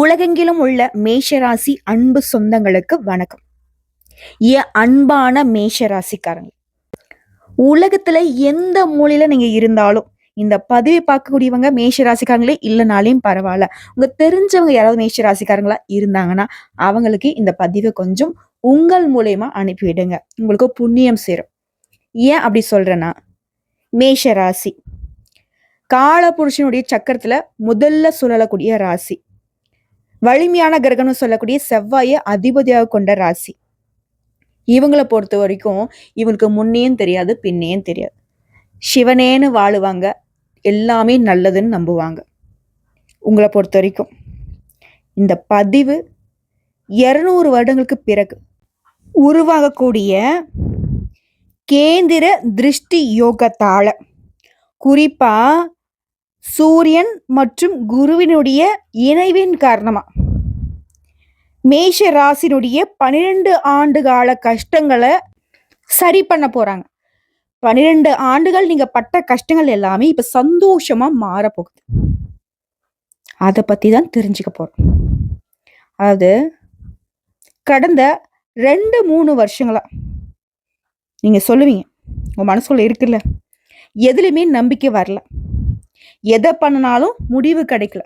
உலகெங்கிலும் உள்ள மேஷராசி அன்பு சொந்தங்களுக்கு வணக்கம். ஏ அன்பான மேஷராசிக்காரங்க உலகத்துல எந்த மூலையில நீங்க இருந்தாலும் இந்த பதிவை பார்க்கக்கூடியவங்க மேஷராசிக்காரங்களே இல்லைனாலையும் பரவாயில்ல. உங்க தெரிஞ்சவங்க யாராவது மேஷராசிக்காரங்களா இருந்தாங்கன்னா அவங்களுக்கு இந்த பதிவை கொஞ்சம் உங்கள் மூலயமா அனுப்பிவிடுங்க. உங்களுக்கு புண்ணியம் சேரும். ஏன் அப்படி சொல்றேன்னா மேஷராசி காலபுருஷனுடைய சக்கரத்துல முதல்ல சுழலக்கூடிய ராசி. வலிமையான கிரகம்னு சொல்லக்கூடிய செவ்வாயை அதிபதியாக கொண்ட ராசி. இவங்களை பொறுத்த வரைக்கும் இவனுக்கு முன்னேயும் தெரியாது பின்னேயும் தெரியாது. சிவனேன்னு வாழுவாங்க எல்லாமே நல்லதுன்னு நம்புவாங்க. உங்களை பொறுத்த வரைக்கும். இந்த பதிவு இரநூறு வருடங்களுக்கு பிறகு உருவாகக்கூடிய கேந்திர திருஷ்டி யோகத்தால் குறிப்பாக சூரியன் மற்றும் குருவினுடைய இணைவின் காரணமா? மேஷ ராசினுடைய பன்னிரெண்டு ஆண்டு கால கஷ்டங்களை சரி பண்ண போறாங்க. பன்னிரெண்டு ஆண்டுகள் நீங்க பட்ட கஷ்டங்கள் எல்லாமே இப்ப சந்தோஷமா மாறப்போகுது. போகுது அதை பத்தி தான் தெரிஞ்சுக்க போறோம். அதாவது கடந்த ரெண்டு மூணு வருஷங்களா? நீங்க சொல்லுவீங்க. உங்க மனசுக்குள்ள இருக்குல்ல. எதுலையுமே நம்பிக்கை வரல. எதை பண்ணினாலும் முடிவு கிடைக்கல.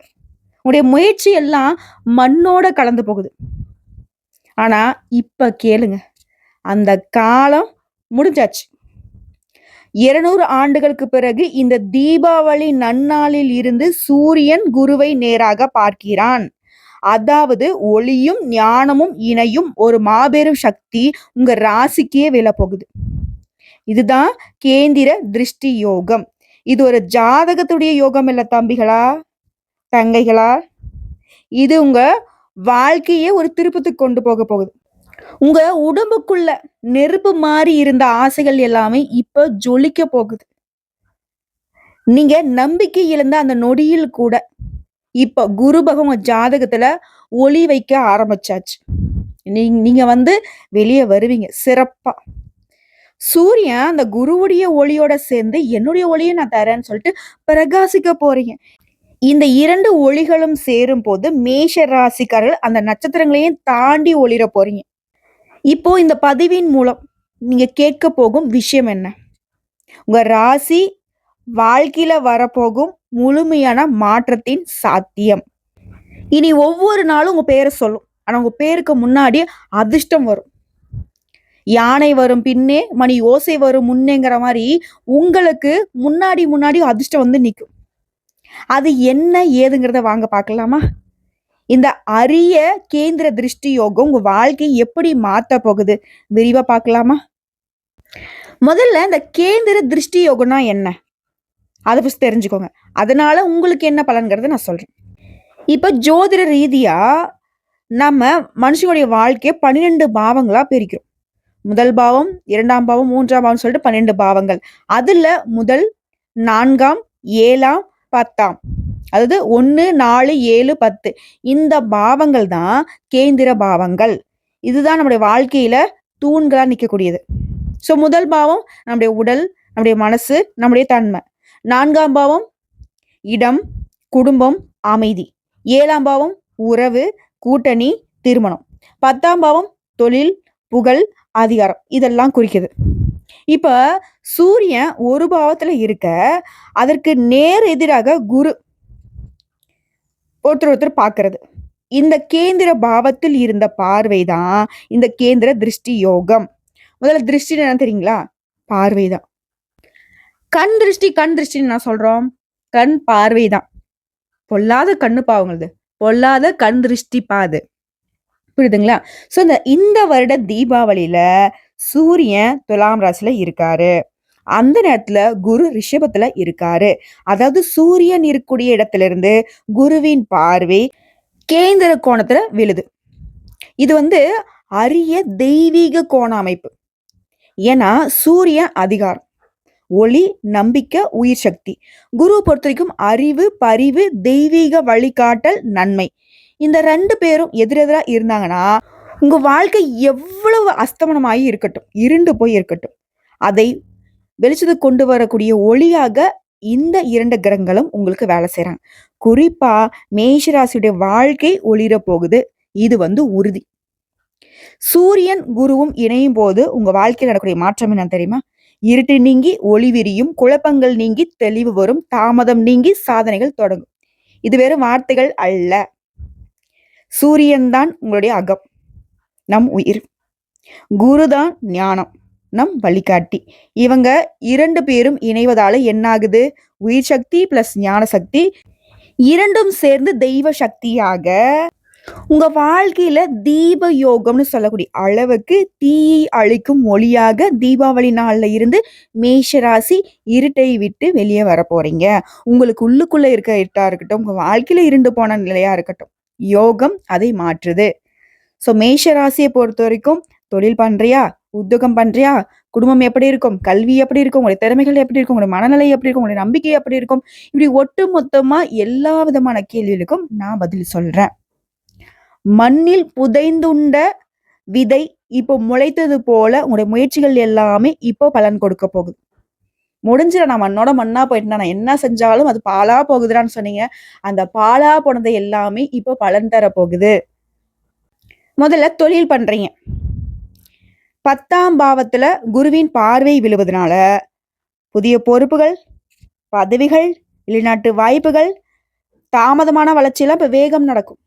உடைய முயற்சி எல்லாம் மண்ணோட கலந்து போகுது. ஆனா இப்ப கேளுங்க. அந்த காலம் முடிஞ்சாச்சு. இருநூறு ஆண்டுகளுக்கு பிறகு இந்த தீபாவளி நன்னாளில் இருந்து சூரியன் குருவை நேராக பார்க்கிறான். அதாவது ஒளியும் ஞானமும் இணையும் ஒரு மாபெரும் சக்தி உங்க ராசிக்கே விழப்போகுது. போகுது இதுதான் கேந்திர திருஷ்டி யோகம். இது ஒரு ஜாதகத்துடைய யோகம் இல்லை தம்பிகளா? தங்கைகளா? இது உங்க வாழ்க்கையே ஒரு திருப்பத்துக்கு கொண்டு போக போகுது. உங்க உடம்புக்குள்ள நெருப்பு மாறி இருந்த ஆசைகள் எல்லாமே இப்ப ஜொலிக்க போகுது. நீங்க நம்பிக்கை இழந்த அந்த நொடியில் கூட இப்ப குரு பகவான் ஜாதகத்துல ஒளி வைக்க ஆரம்பிச்சாச்சு. நீங்க வந்து வெளியே வருவீங்க சிறப்பா. சூரியன் அந்த குருவுடைய ஒளியோட சேர்ந்து என்னுடைய ஒளியை நான் தரேன்னு சொல்லிட்டு பிரகாசிக்க போறீங்க. இந்த இரண்டு ஒளிகளும் சேரும் போது மேஷ ராசிக்காரர்கள் அந்த நட்சத்திரங்களையும் தாண்டி ஒளிர போறீங்க. இப்போ இந்த பதிவின் மூலம் நீங்க கேட்க போகும் விஷயம் என்ன? உங்க ராசி வாழ்க்கையில வரப்போகும் முழுமையான மாற்றத்தின் சாத்தியம். இனி ஒவ்வொரு நாளும் உங்க பேரை சொல்லும். ஆனா உங்க பேருக்கு முன்னாடி அதிர்ஷ்டம் வரும். யானை வரும் பின்னே மணி ஓசை வரும் முன்னேங்கிற மாதிரி உங்களுக்கு முன்னாடி முன்னாடி அதிர்ஷ்டம் வந்து நிற்கும் அது என்ன ஏதுங்கிறத வாங்க பார்க்கலாமா? இந்த அரிய கேந்திர திருஷ்டி யோகம் உங்க வாழ்க்கையை எப்படி மாத்த போகுது? விரிவா பார்க்கலாமா? முதல்ல இந்த கேந்திர திருஷ்டி யோகம்னா என்ன? அதை ஃபஸ்ட் தெரிஞ்சுக்கோங்க. அதனால உங்களுக்கு என்ன பலன்கிறத நான் சொல்றேன். இப்ப ஜோதிட ரீதியா நம்ம மனுஷனுடைய வாழ்க்கையை பன்னிரெண்டு பாவங்களா பிரிக்கிறோம். முதல் பாவம் இரண்டாம் பாவம் மூன்றாம் பாவம் சொல்லிட்டு பன்னெண்டு பாவங்கள். அதுல முதல் நான்காம் ஏழாம் பத்தாம். அதாவது ஒன்று நாலு ஏழு பத்து. இந்த பாவங்கள் தான் கேந்திர பாவங்கள். இதுதான் நம்முடைய வாழ்க்கையில தூண்களாக நிற்கக்கூடியது ஸோ முதல் பாவம் நம்முடைய உடல் நம்முடைய மனசு நம்முடைய தன்மை. நான்காம் பாவம் இடம் குடும்பம் அமைதி. ஏழாம் பாவம் உறவு கூட்டணி திருமணம். பத்தாம் பாவம் தொழில் புகழ் அதிகாரம். இதெல்லாம் குறிக்குது. இப்போ சூரியன் ஒரு பாவத்தில் இருக்க அதற்கு நேர் எதிராக குரு ஒருத்தர் ஒருத்தர் பார்க்கறது. இந்த கேந்திர பாவத்தில் இருந்த பார்வை தான் இந்த கேந்திர திருஷ்டி யோகம். முதல்ல திருஷ்டி என்ன தெரியுங்களா? பார்வை தான் கண் திருஷ்டி கண் திருஷ்டின்னு நான் சொல்றோம்? கண் பார்வை தான் பொல்லாத கண்ணு பாவங்களது. பொல்லாத கண் திருஷ்டி பாது. புரியுதுங்களா? ஸோ இந்த இந்த வருட தீபாவளியில சூரியன் துலாம் ராசியில இருக்காரு. அந்த நேரத்துல குரு ரிஷபத்துல இருக்காரு. அதாவது சூரியன் இருக்கக்கூடிய இடத்துல இருந்து குருவின் பார்வை கேந்திர கோணத்துல விழுது. இது வந்து அரிய தெய்வீக கோண அமைப்பு. ஏன்னா சூரியன் அதிகாரம். ஒளி நம்பிக்கை உயிர் சக்தி. குரு பொறுத்த வரைக்கும் அறிவு பரிவு தெய்வீக வழிகாட்டல் நன்மை. இந்த ரெண்டு பேரும் எதிரெதிராக இருந்தாங்கன்னா உங்கள் வாழ்க்கை எவ்வளவு அஸ்தமனமாகி இருக்கட்டும் இருண்டு போய் இருக்கட்டும். அதை வெளிச்சத்துக்கு கொண்டு வரக்கூடிய ஒளியாக இந்த இரண்டு கிரகங்களும் உங்களுக்கு வேலை செய்கிறாங்க குறிப்பாக மேஷராசியுடைய வாழ்க்கை ஒளிர போகுது. இது வந்து உறுதி. சூரியன் குருவும் இணையும் போது உங்க வாழ்க்கையில் நடக்கக்கூடிய மாற்றம் என்ன தெரியுமா? இருட்டு நீங்கி ஒளி விரியும் குழப்பங்கள் நீங்கி தெளிவு வரும் தாமதம் நீங்கி சாதனைகள் தொடங்கும். இது வெறும் வார்த்தைகள் அல்ல. சூரியன் தான் உங்களுடைய அகம். நம் உயிர். குருதான் ஞானம். நம் வழிகாட்டி. இவங்க இரண்டு பேரும் இணைவதால என்னாகுது? உயிர் சக்தி பிளஸ் ஞான சக்தி இரண்டும் சேர்ந்து தெய்வ சக்தியாக உங்க வாழ்க்கையில தீப யோகம்னு சொல்லக்கூடிய அளவுக்கு தீயை அழிக்கும் ஒளியாக தீபாவளி நாள்ல இருந்து மேஷராசி இருட்டை விட்டு வெளியே வர போறீங்க உங்களுக்கு உள்ளுக்குள்ள இருக்க இருட்டா இருக்கட்டும் உங்க வாழ்க்கையில இருண்டு போன நிலையா இருக்கட்டும் யோகம் அதை மாற்றுது. ஸோ மேஷ ராசியை பொறுத்த வரைக்கும் தொழில் பண்றியா? உத்தியோகம் பண்றியா? குடும்பம் எப்படி இருக்கும்? கல்வி எப்படி இருக்கும்? உங்களுடைய திறமைகள் எப்படி இருக்கும்? உங்களுடைய மனநிலை எப்படி இருக்கும்? உங்களுடைய நம்பிக்கை எப்படி இருக்கும்? இப்படி ஒட்டு மொத்தமா எல்லா விதமான கேள்விகளுக்கும் நான் பதில் சொல்றேன். மண்ணில் புதைந்துண்ட விதை இப்போ முளைத்தது போல உங்களுடைய முயற்சிகள் எல்லாமே இப்போ பலன் கொடுக்க போகுது. முடிஞ்சிட நான் மண்ணோட மண்ணா போயிட்டு நான் என்ன செஞ்சாலும் அது பாலா போகுதுடான்னு சொன்னீங்க. அந்த பாலா போனது எல்லாமே இப்போ பலன் தர போகுது. முதல்ல தொழில் பண்றீங்க. பத்தாம் பாவத்துல குருவின் பார்வை விழுவதனால புதிய பொறுப்புகள் பதவிகள் வெளிநாட்டு வாய்ப்புகள் தாமதமான வளர்ச்சியெல்லாம் இப்போ வேகம் நடக்கும்.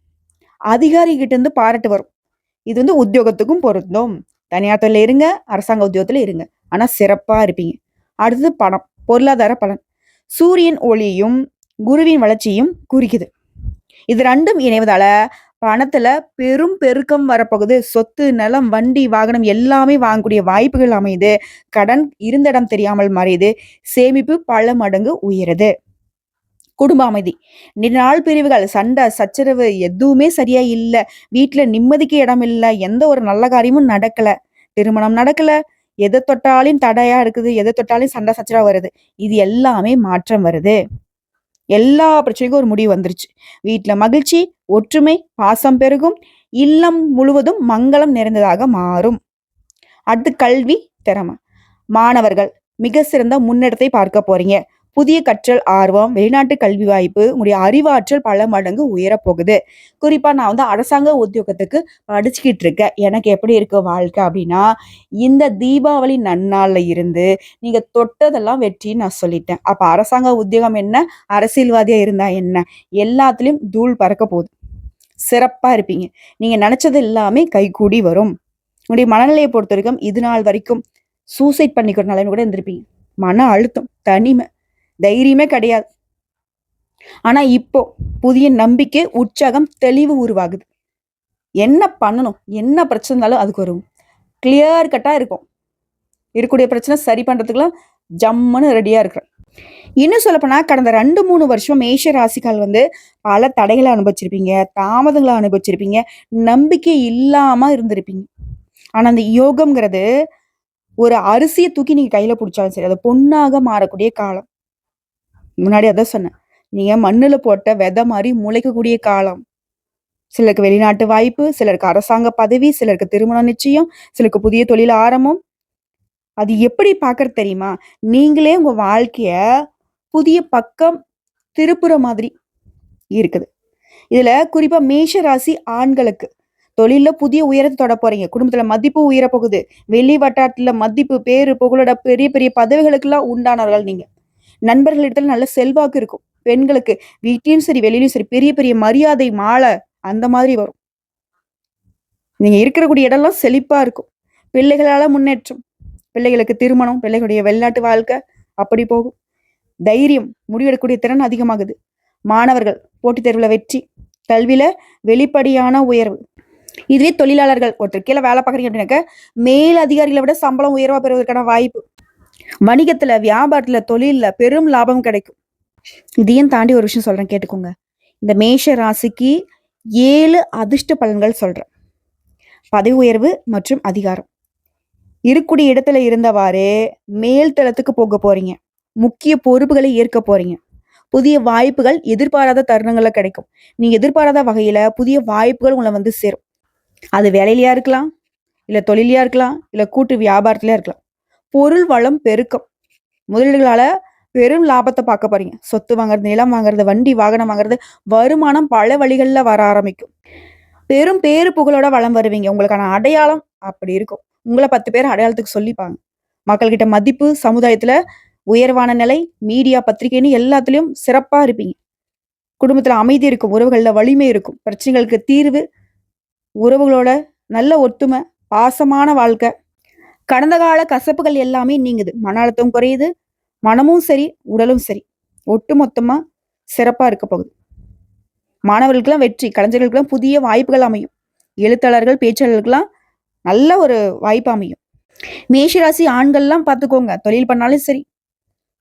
அதிகாரிகிட்ட இருந்து பாராட்டு வரும். இது வந்து உத்தியோகத்துக்கும் பொருந்தும். தனியார் தொழில இருங்க அரசாங்க உத்தியோகத்தில் இருங்க. ஆனால் சிறப்பாக இருப்பீங்க. அடுத்தது பணம் பொருளாதார பலன். சூரியன் ஒளியும் குருவின் வளர்ச்சியும் குறிக்குது. இது ரெண்டும் இணைவதால பணத்துல பெரும் பெருக்கம் வரப்போகுது. சொத்து நிலம் வண்டி வாகனம் எல்லாமே வாங்கக்கூடிய வாய்ப்புகள் அமையுது. கடன் இருந்த இடம் தெரியாமல் மறையுது. சேமிப்பு பல மடங்கு உயருது. குடும்ப அமைதி. நாள் பிரிவுகள் சண்டை சச்சரவு எதுவுமே சரியா இல்லை. வீட்டுல நிம்மதிக்கு இடம் இல்லை எந்த ஒரு நல்ல காரியமும் நடக்கல. திருமணம் நடக்கல. எதை தொட்டாலும் தடையா இருக்குது எதை தொட்டாலும் சண்டை சச்சரவா வருது. இது எல்லாமே மாற்றம் வருது. எல்லா பிரச்சனைக்கும் ஒரு முடிவு வந்துருச்சு. வீட்டில் மகிழ்ச்சி ஒற்றுமை பாசம் பெருகும் இல்லம் முழுவதும் மங்களம் நிறைந்ததாக மாறும். அடுத்து கல்வி திறமை. மாணவர்கள் மிக சிறந்த முன்னெடுத்தை பார்க்க போறீங்க. புதிய கற்றல் ஆர்வம் வெளிநாட்டு கல்வி வாய்ப்பு உங்களுடைய அறிவாற்றல் பல மடங்கு உயரப்போகுது. குறிப்பாக நான் வந்து அரசாங்க உத்தியோகத்துக்கு படிச்சுக்கிட்டு இருக்கேன். எனக்கு எப்படி இருக்கு வாழ்க்கை அப்படின்னா இந்த தீபாவளி நன்னாளில் இருந்து நீங்கள் தொட்டதெல்லாம் வெற்றின்னு நான் சொல்லிட்டேன். அப்போ அரசாங்க உத்தியோகம் என்ன? அரசியல்வாதியாக இருந்தால் என்ன? எல்லாத்துலேயும் தூள் பறக்க போகுது. சிறப்பாக இருப்பீங்க. நீங்கள் நினச்சது எல்லாமே கைகூடி வரும். உங்களுடைய மனநிலையை பொறுத்த வரைக்கும் இது நாள் வரைக்கும் சூசைட் பண்ணிக்கிற நிலைமை கூட இருந்திருப்பீங்க. மன அழுத்தம் தனிமை. தைரியமே கிடையாது. ஆனா இப்போ புதிய நம்பிக்கை உற்சாகம் தெளிவு உருவாகுது. என்ன பண்ணணும்? என்ன பிரச்சனை இருந்தாலும் அதுக்கு ஒரு கிளியர் கட்டா இருக்கும். இருக்கக்கூடிய பிரச்சனை சரி பண்ணுறதுக்குலாம் ஜம்முன்னு ரெடியா இருக்கிறேன் இன்னும் சொல்லப்போனா கடந்த ரெண்டு மூணு வருஷம் மேஷ ராசிக்கால் வந்து பல தடைகளை அனுபவிச்சிருப்பீங்க தாமதங்களை அனுபவிச்சிருப்பீங்க நம்பிக்கை இல்லாம இருந்திருப்பீங்க. ஆனா அந்த யோகம்ங்கிறது ஒரு அரிசியை தூக்கி நீங்க கையில பிடிச்சாலும் சரி அது பொண்ணாக மாறக்கூடிய காலம். முன்னாடி அதான் சொன்னேன். நீங்க மண்ணுல போட்ட விதை மாதிரி முளைக்கக்கூடிய காலம். சிலருக்கு வெளிநாட்டு வாய்ப்பு சிலருக்கு அரசாங்க பதவி சிலருக்கு திருமணம் நிச்சயம் சிலருக்கு புதிய தொழில் ஆரம்பம். அது எப்படி பார்க்கறது தெரியுமா? நீங்களே உங்க வாழ்க்கைய புதிய பக்கம் திருப்புற மாதிரி இருக்குது. இதுல குறிப்பா மேஷ ராசி ஆண்களுக்கு தொழில புதிய உயரத்தை தொட போறீங்க. குடும்பத்துல மதிப்பு உயர போகுது வெளி வட்டாரத்துல மதிப்பு பேரு புகழோட பெரிய பெரிய பதவிகளுக்கெல்லாம் உண்டானவர்கள் நீங்க. நண்பர்களிடத்துல நல்ல செல்வாக்கு இருக்கும். பெண்களுக்கு வீட்லயும் சரி வெளியிலயும் சரி பெரிய பெரிய மரியாதை மாலை அந்த மாதிரி வரும். நீங்க இருக்கக்கூடிய இடம்லாம் செழிப்பா இருக்கும். பிள்ளைகளால முன்னேற்றம். பிள்ளைகளுக்கு திருமணம் பிள்ளைகளுடைய வெளிநாட்டு வாழ்க்கை அப்படி போகும். தைரியம் முடிவெடுக்கக்கூடிய திறன் அதிகமாகுது. மாணவர்கள் போட்டித் தேர்வுல வெற்றி கல்வியில வெளிப்படையான உயர்வு. இதுவே தொழிலாளர்கள் ஒருத்தர் கீழே வேலை பார்க்குறீங்க அப்படின்னாக்க மேல் அதிகாரிகளை விட சம்பளம் உயர்வா பெறுவதற்கான வாய்ப்பு வணிகத்துல வியாபாரத்துல தொழில்ல பெரும் லாபம் கிடைக்கும். இதையும் தாண்டி ஒரு விஷயம் சொல்றேன் கேட்டுக்கோங்க. இந்த மேஷ ராசிக்கு ஏழு அதிர்ஷ்ட பலன்கள் சொல்றேன். பதவி உயர்வு மற்றும் அதிகாரம். இருக்கக்கூடிய இடத்துல இருந்தவாறு மேல் தளத்துக்கு போக போறீங்க. முக்கிய பொறுப்புகளை ஏற்க போறீங்க. புதிய வாய்ப்புகள் எதிர்பாராத தருணங்களில் கிடைக்கும். நீங்க எதிர்பாராத வகையில புதிய வாய்ப்புகள் உங்களை வந்து சேரும். அது வேலையிலயா இருக்கலாம் இல்ல தொழிலையா இருக்கலாம் இல்ல கூட்டு வியாபாரத்திலயா இருக்கலாம். பொருள் வளம் பெருக்கம். முதலீடுகளால பெரும் லாபத்தை பார்க்க போறீங்க. சொத்து வாங்குறது நிலம் வாங்குறது வண்டி வாகனம் வாங்குறது வருமானம் பல வழிகளில் வர ஆரம்பிக்கும். பெரும் பேரு புகழோட வளம் வருவீங்க. உங்களுக்கான அடையாளம் அப்படி இருக்கும். உங்களை பத்து பேர் அடையாளத்துக்கு சொல்லிப்பாங்க. மக்கள்கிட்ட மதிப்பு சமுதாயத்துல உயர்வான நிலை மீடியா பத்திரிகைன்னு எல்லாத்துலயும் சிறப்பா இருப்பீங்க. குடும்பத்துல அமைதி இருக்கும். உறவுகளில் வலிமை இருக்கும். பிரச்சனைகளுக்கு தீர்வு உறவுகளோட நல்ல ஒத்துமை பாசமான வாழ்க்கை. கடந்த கால கசப்புகள் எல்லாமே நீங்குது. மன அழுத்தம் குறையுது மனமும் சரி உடலும் சரி. ஒட்டு மொத்தமா சிறப்பா இருக்க போகுது. மாணவர்களுக்கெல்லாம் வெற்றி கலைஞர்களுக்கெல்லாம் புதிய வாய்ப்புகள் அமையும். எழுத்தாளர்கள் பேச்சாளர்களுக்கெல்லாம் நல்ல ஒரு வாய்ப்பு அமையும். மேஷராசி ஆண்கள்லாம் பார்த்துக்கோங்க. தொழில் பண்ணாலும் சரி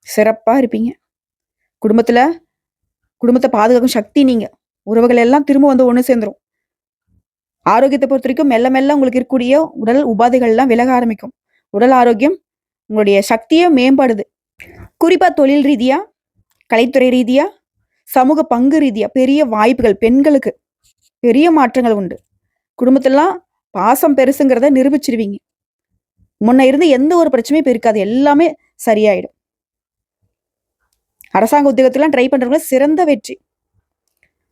சிறப்பா இருப்பீங்க. குடும்பத்துல குடும்பத்தை பாதுகாக்கும் சக்தி நீங்க. உறவுகள் எல்லாம் திரும்ப வந்து ஒன்று சேர்ந்துரும். ஆரோக்கியத்தை பொறுத்த வரைக்கும் மெல்ல மெல்ல உங்களுக்கு இருக்கக்கூடிய உடல் உபாதைகள் எல்லாம் விலக ஆரம்பிக்கும். உடல் ஆரோக்கியம் உங்களுடைய சக்தியை மேம்படுது. குறிப்பாக தொழில் ரீதியாக கலைத்துறை ரீதியாக சமூக பங்கு ரீதியாக பெரிய வாய்ப்புகள் பெண்களுக்கு பெரிய மாற்றங்கள் உண்டு. குடும்பத்திலாம் பாசம் பெருசுங்கிறத நிரூபிச்சிருவீங்க. முன்ன இருந்து எந்த ஒரு பிரச்சனையும் பெருக்காது இருக்காது எல்லாமே சரியாயிடும். அரசாங்க உத்தியோகத்திலாம் ட்ரை பண்ணுறவங்க சிறந்த வெற்றி.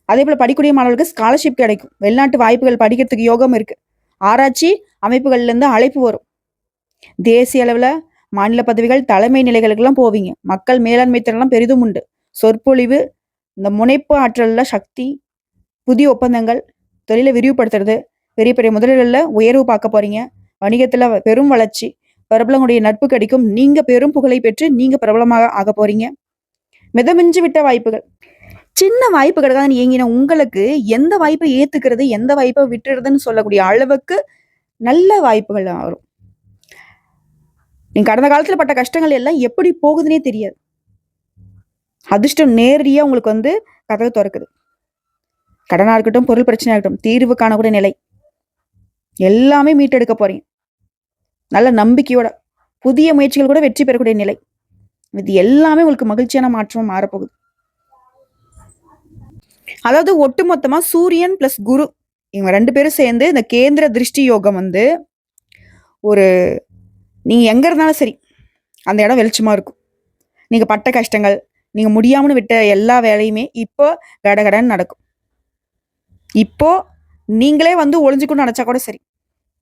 அதே போல் படிக்கக்கூடிய மாணவர்களுக்கு ஸ்காலர்ஷிப் கிடைக்கும். வெளிநாட்டு வாய்ப்புகள் படிக்கிறதுக்கு யோகம் இருக்கு. ஆராய்ச்சி அமைப்புகள்லேருந்து அழைப்பு வரும். தேசிய அளவில் மாநில பதவிகள் தலைமை நிலைகளுக்கெல்லாம் போவீங்க. மக்கள் மேலாண்மை திறன்லாம் பெரிதும் உண்டு. சொற்பொழிவு இந்த முனைப்பு ஆற்றலில் சக்தி புதிய ஒப்பந்தங்கள் தொழிலை விரிவுபடுத்துறது பெரிய பெரிய முதலீடுகளில் உயர்வு பார்க்க போறீங்க. வணிகத்தில் பெரும் வளர்ச்சி பிரபலங்களுடைய நட்பு கிடைக்கும். நீங்கள் பெரும் புகழை பெற்று நீங்கள் பிரபலமாக ஆக போறீங்க. மிதமிஞ்சு விட்ட வாய்ப்புகள். சின்ன வாய்ப்பு தான் இயங்கின. உங்களுக்கு எந்த வாய்ப்பை ஏற்றுக்கிறது எந்த வாய்ப்பை விட்டுறதுன்னு சொல்லக்கூடிய அளவுக்கு நல்ல வாய்ப்புகள் வரும். நீ கடந்த காலத்துல பட்ட கஷ்டங்கள் எல்லாம் எப்படி போகுதுன்னே தெரியாது. அதிர்ஷ்டம் நேரடியா உங்களுக்கு வந்து கதவு திறக்குது. கடனா இருக்கட்டும் பொருள் பிரச்சனையா இருக்கட்டும் தீர்வு காணக்கூடிய நிலை. எல்லாமே மீட்டெடுக்க போறீங்க. நல்ல நம்பிக்கையோட புதிய முயற்சிகள் கூட வெற்றி பெறக்கூடிய நிலை. இது எல்லாமே உங்களுக்கு மகிழ்ச்சியான மாற்றமா மாறப்போகுது. அதாவது ஒட்டுமொத்தமா சூரியன் பிளஸ் குரு இவங்க ரெண்டு பேரும் சேர்ந்து இந்த கேந்திர திருஷ்டி யோகம் வந்து ஒரு நீங்கள் எங்கே இருந்தாலும் சரி அந்த இடம் வெளிச்சமாக இருக்கும். நீங்கள் பட்ட கஷ்டங்கள் நீங்கள் முடியாமல் விட்ட எல்லா வேலையுமே இப்போ கடகடன்னு நடக்கும். இப்போ நீங்களே வந்து ஒளிஞ்சுக்கணும்னு நினச்சா கூட சரி.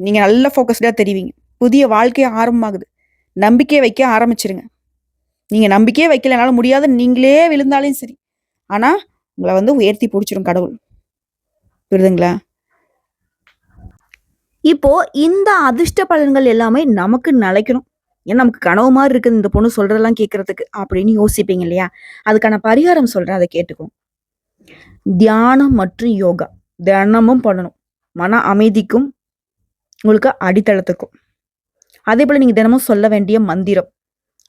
நீங்கள் நல்ல ஃபோக்கஸ்டாக தெரிவிங்க. புதிய வாழ்க்கையை ஆரம்பமாகுது. நம்பிக்கையை வைக்க ஆரம்பிச்சிருங்க. நீங்கள் நம்பிக்கையே வைக்கலனாலும் முடியாத நீங்களே விழுந்தாலையும் சரி. ஆனால் உங்களை வந்து உயர்த்தி பிடிச்சிரும் கடவுள். புரியுதுங்களா? இப்போ இந்த அதிர்ஷ்ட பலன்கள் எல்லாமே நமக்கு நிலைக்கணும். ஏன்னா நமக்கு கனவு மாதிரி இருக்குது இந்த பொண்ணு சொல்றதெல்லாம் கேட்கறதுக்கு அப்படின்னு யோசிப்பீங்க இல்லையா? அதுக்கான பரிகாரம் சொல்றேன் அதை கேட்டுக்கும் தியானம் மற்றும் யோகா. தினமும் பண்ணணும். மன அமைதிக்கும் உங்களுக்கு அடித்தளத்துக்கும். அதே போல நீங்க தினமும் சொல்ல வேண்டிய மந்திரம்.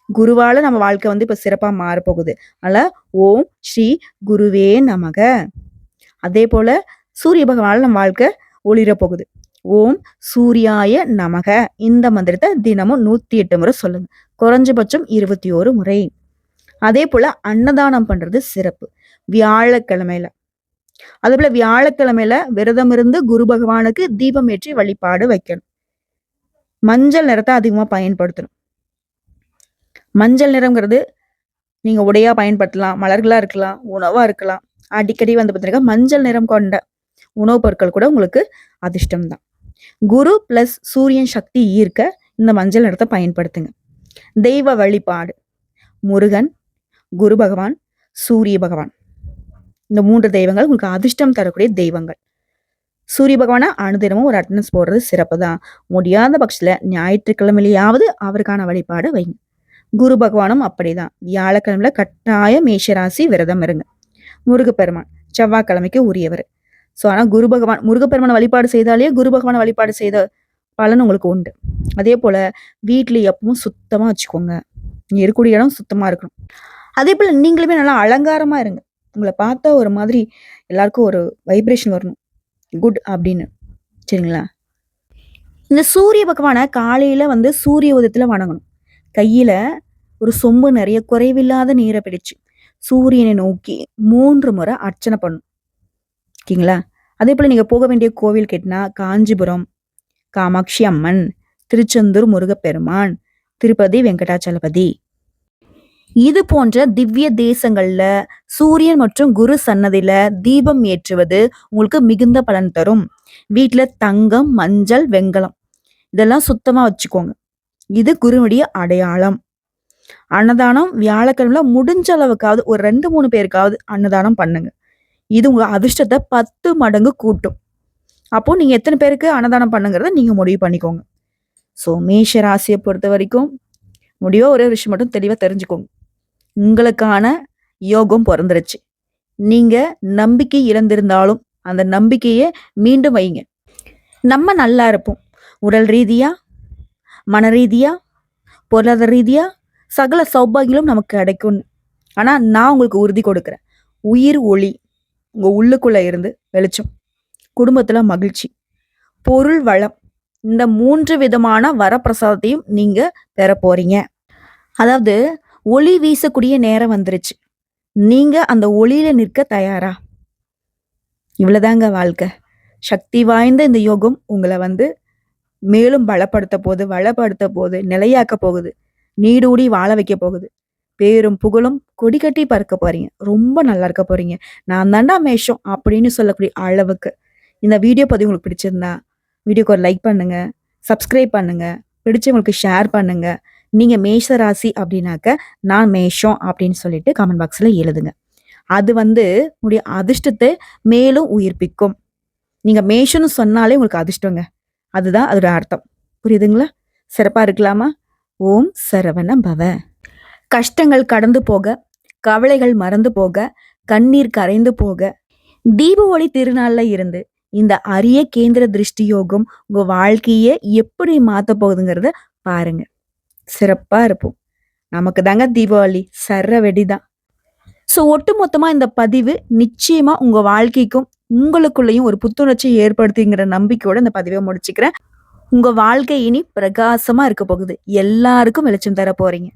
குருவால நம்ம வாழ்க்கை வந்து இப்ப சிறப்பா மாறப்போகுது. அதனால ஓம் ஸ்ரீ குருவே நமக. அதே போல சூரிய பகவானால நம்ம வாழ்க்கை ஒளிரப்போகுது. ஓம் சூர்யாய நமக. இந்த மந்திரத்தை தினமும் நூத்தி எட்டு முறை சொல்லுங்க. குறைஞ்சபட்சம் இருபத்தி ஓரு முறை. அதே போல அன்னதானம் பண்றது சிறப்பு. வியாழக்கிழமையில. அதே போல வியாழக்கிழமையில விரதம் இருந்து குரு பகவானுக்கு தீபம் ஏற்றி வழிபாடு வைக்கணும். மஞ்சள் நிறத்தை அதிகமா பயன்படுத்தணும். மஞ்சள் நிறங்கிறது நீங்க உடையா பயன்படுத்தலாம் மலர்களா இருக்கலாம் உணவா இருக்கலாம். அடிக்கடி வந்து பார்த்தீங்கன்னா மஞ்சள் நிறம் கொண்ட உணவுப் பொருட்கள் கூட உங்களுக்கு அதிர்ஷ்டம் தான் குரு பிளஸ் சூரியன் சக்தி ஈர்க்க இந்த மஞ்சள் நிறத்தை பயன்படுத்துங்க. தெய்வ வழிபாடு. முருகன் குரு பகவான் சூரிய பகவான். இந்த மூன்று தெய்வங்கள் உங்களுக்கு அதிர்ஷ்டம் தரக்கூடிய தெய்வங்கள். சூரிய பகவானா அனுதினமும் ஒரு அட்டண்டன்ஸ் போடுறது சிறப்பு தான். முடியாத பட்சத்துல ஞாயிற்றுக்கிழமையிலேயாவது அவருக்கான வழிபாடு வைங்க. குரு பகவானும் அப்படிதான். வியாழக்கிழமையில கட்டாய மேஷராசி விரதம் இருங்க. முருகப்பெருமான் செவ்வாய்க்கிழமைக்கு உரியவர். ஸோ ஆனால் குரு பகவான் முருகப்பெருமான வழிபாடு செய்தாலே குரு பகவான வழிபாடு செய்த பலன் உங்களுக்கு உண்டு. அதே போல் வீட்டில் எப்பவும் சுத்தமாக வச்சுக்கோங்க. நீங்க இருக்கக்கூடிய இடம் சுத்தமாக இருக்கணும். அதே போல் நீங்களுமே நல்லா அலங்காரமாக இருங்க. உங்களை பார்த்தா ஒரு மாதிரி எல்லாருக்கும் ஒரு வைப்ரேஷன் வரணும். குட் அப்படின்னு. சரிங்களா? இந்த சூரிய பகவானை காலையில் வந்து சூரிய உதயத்தில் வணங்கணும். கையில் ஒரு சொம்பு நிறைய குறைவில்லாத நீரை பிடிச்சு சூரியனை நோக்கி மூன்று முறை அர்ச்சனை பண்ணும் ஓகேங்களா அதே போல் நீங்கள் போக வேண்டிய கோவில் கேட்டினா காஞ்சிபுரம் காமாட்சி அம்மன் திருச்செந்தூர் முருகப்பெருமான் திருப்பதி வெங்கடாச்சலபதி. இது போன்ற திவ்ய தேசங்கள்ல சூரியன் மற்றும் குரு சன்னதியில தீபம் ஏற்றுவது உங்களுக்கு மிகுந்த பலன் தரும். வீட்டில் தங்கம் மஞ்சள் வெங்கலம் இதெல்லாம் சுத்தமா வச்சுக்கோங்க. இது குருனுடைய அடையாளம். அன்னதானம் வியாழக்கிழமை முடிஞ்ச அளவுக்காவது ஒரு ரெண்டு மூணு பேருக்காவது அன்னதானம் பண்ணுங்க. இது உங்கள் அதிர்ஷ்டத்தை பத்து மடங்கு கூட்டும். அப்போது நீங்கள் எத்தனை பேருக்கு அன்னதானம் பண்ணுங்கிறத நீங்கள் முடிவு பண்ணிக்கோங்க. ஸோ மேஷ ராசியை பொறுத்த வரைக்கும் முடிவோ ஒரே விஷயம் மட்டும் தெளிவாக தெரிஞ்சுக்கோங்க. உங்களுக்கான யோகம் பிறந்துருச்சு. நீங்கள் நம்பிக்கை இழந்திருந்தாலும் அந்த நம்பிக்கையை மீண்டும் வைங்க. நம்ம நல்லா இருப்போம். உடல் ரீதியாக மன ரீதியாக பொருளாதார ரீதியாக சகல சௌபாகியங்களும் நமக்கு கிடைக்கும்னு. ஆனால் நான் உங்களுக்கு உறுதி கொடுக்குறேன். உயிர் ஒளி. உங்கள் உள்ளுக்குள்ளே இருந்து வெளிச்சம். குடும்பத்தில் மகிழ்ச்சி. பொருள் வளம். இந்த மூன்று விதமான வரப்பிரசாதத்தையும் நீங்கள் பெற போகிறீங்க அதாவது ஒளி வீசக்கூடிய நேரம் வந்துருச்சு. நீங்கள் அந்த ஒளியில் நிற்க தயாரா? இவ்வளோதாங்க வாழ்க்கை. சக்தி வாய்ந்த இந்த யோகம் உங்களை வந்து மேலும் பலப்படுத்த போகுது வளப்படுத்த போகுது நிலையாக்க போகுது. நீடூடி வாழ வைக்க போகுது. பேரும் புகழும் கொடி கட்டி பறக்க போறீங்க. ரொம்ப நல்லா இருக்க போறீங்க. நான் தாண்டா மேஷம் அப்படின்னு சொல்லக்கூடிய அளவுக்கு. இந்த வீடியோ பதிவு உங்களுக்கு பிடிச்சிருந்தா வீடியோக்கு ஒரு லைக் பண்ணுங்க சப்ஸ்கிரைப் பண்ணுங்க பிடிச்சவங்களுக்கு ஷேர் பண்ணுங்க. நீங்க மேஷ ராசி அப்படின்னாக்க நான் மேஷம் அப்படின்னு சொல்லிட்டு கமெண்ட் பாக்ஸ்ல எழுதுங்க. அது வந்து உங்களுடைய அதிர்ஷ்டத்தை மேலும் உயிர்ப்பிக்கும். நீங்க மேஷம்னு சொன்னாலே உங்களுக்கு அதிர்ஷ்டங்க. அதுதான் அதோட அர்த்தம். புரியுதுங்களா? சிறப்பா இருக்கலாமா? ஓம் சரவண பவ. கஷ்டங்கள் கடந்து போக கவலைகள் மறந்து போக கண்ணீர் கரைந்து போக. தீப ஒளி திருநாள்ல இருந்து இந்த அரிய கேந்திர திருஷ்டி யோகம் உங்க வாழ்க்கையை எப்படி மாத்த போகுதுங்கிறத பாருங்க. சிறப்பா இருப்போம் நமக்கு தாங்க தீபாவளி சர்ற வெடிதான். ஸோ ஒட்டுமொத்தமா இந்த பதிவு நிச்சயமா உங்க வாழ்க்கைக்கும் உங்களுக்குள்ளேயும் ஒரு புத்துணர்ச்சி ஏற்படுத்திங்கிற நம்பிக்கையோட இந்த பதிவை முடிச்சுக்கிறேன். உங்க வாழ்க்கை இனி பிரகாசமா இருக்க போகுது. எல்லாருக்கும் வெளிச்சம் தர போறீங்க.